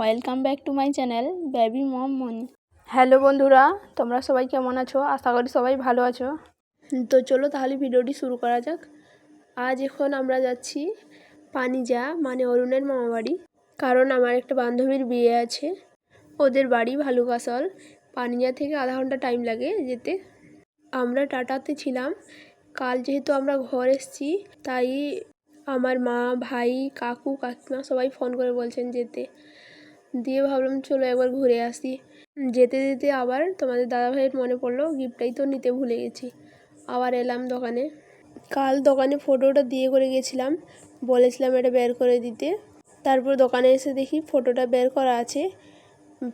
Welcome back to my channel baby mom Moni hello বন্ধুরা, তোমরা সবাই কেমন আছো? আশা করি সবাই ভালো আছো। তো চলো তাহলে ভিডিওটি শুরু করা যাক। আজ এখন আমরা যাচ্ছি পানিজা মানে অরুণের মামা বাড়ি। কারণ আমার একটা বান্ধবীর বিয়ে আছে। ওদের বাড়ি ভালুকাসল। পানিজা থেকে আধা ঘণ্টা টাইম লাগে যেতে। আমরা টাটাতে ছিলাম। কাল যেহেতু আমরা ঘর এসেছি, তাই আমার মা, ভাই, কাকু, কাকিমা সবাই ফোন করে বলছেন যেতে। দিয়ে ভাবলাম, চলো একবার ঘুরে আসি। যেতে যেতে আবার তোমাদের দাদা ভাইয়ের মনে পড়ল, গিফটটাই তো নিতে ভুলে গেছি। আবার এলাম দোকানে। কাল দোকানে ফটোটা দিয়ে করে গেছিলাম। বলেছিলাম এটা বের করে দিতে। তারপর দোকানে এসে দেখি ফটোটা বের করা আছে।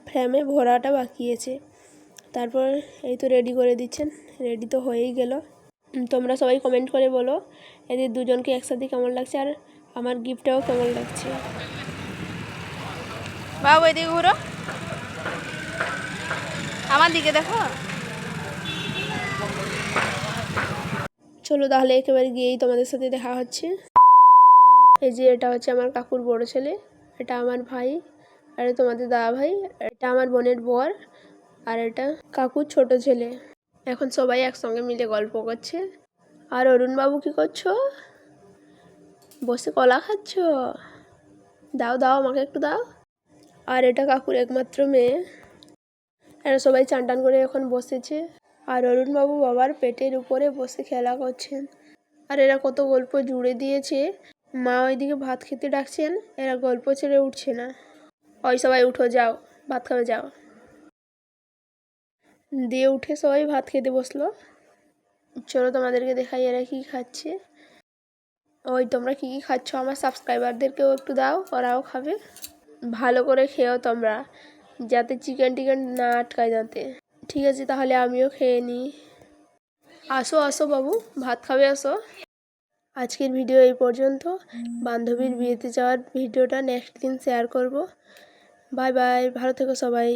ফ্রেমে ভরাটা বাকি আছে। তারপর এই তো রেডি করে দিচ্ছেন। রেডি তো হয়েই গেল। তোমরা সবাই কমেন্ট করে বলো, এদের দুজনকে একসাথে কেমন লাগছে? আর আমার গিফটটাও কেমন লাগছে? বাবু, এদিকে ঘুরো। আমার দিকে দেখো। চলো তাহলে একেবারে গিয়েই তোমাদের সাথে দেখা হচ্ছে। এই যে এটা হচ্ছে আমার কাকুর বড় ছেলে, এটা আমার ভাই, আর তোমাদের দাদা ভাই, এটা আমার বোনের বর, আর এটা কাকুর ছোট ছেলে। এখন সবাই একসঙ্গে মিলে গল্প করছে। আর অরুণ বাবু কি করছ? বসে কলা খাচ্ছ? দাও দাও, আমাকে একটু দাও। আর এটা কাকুর একমাত্র মেয়ে। এরা সবাই চান টান করে এখন বসেছে। আর অরুণবাবু বাবার পেটের উপরে বসে খেলা করছেন। আর এরা কত গল্প জুড়ে দিয়েছে। মা ওইদিকে ভাত খেতে ডাকছেন, এরা গল্প ছেড়ে উঠছে না। ওই সবাই উঠো, যাও, ভাত খাবে, যাও। দিয়ে উঠে সবাই ভাত খেতে বসল। চলো তোমাদেরকে দেখাই এরা কী খাচ্ছে। ওই তোমরা কী কী খাচ্ছ? আমার সাবস্ক্রাইবারদেরকেও একটু দাও, ওরাও খাবে। ভালো করে খেও তোমরা, যাতে চিকেন টিকেন না আটকায় যাতে ঠিক আছে, তাহলে আমিও খেয়ে নিই। আসো আসো বাবু, ভাত খাবে, আসো। আজকের ভিডিও এই পর্যন্ত। বান্ধবীর বিয়েতে যাওয়ার ভিডিওটা নেক্সট দিন শেয়ার করব। বাই বাই ভালো থেকো সবাই।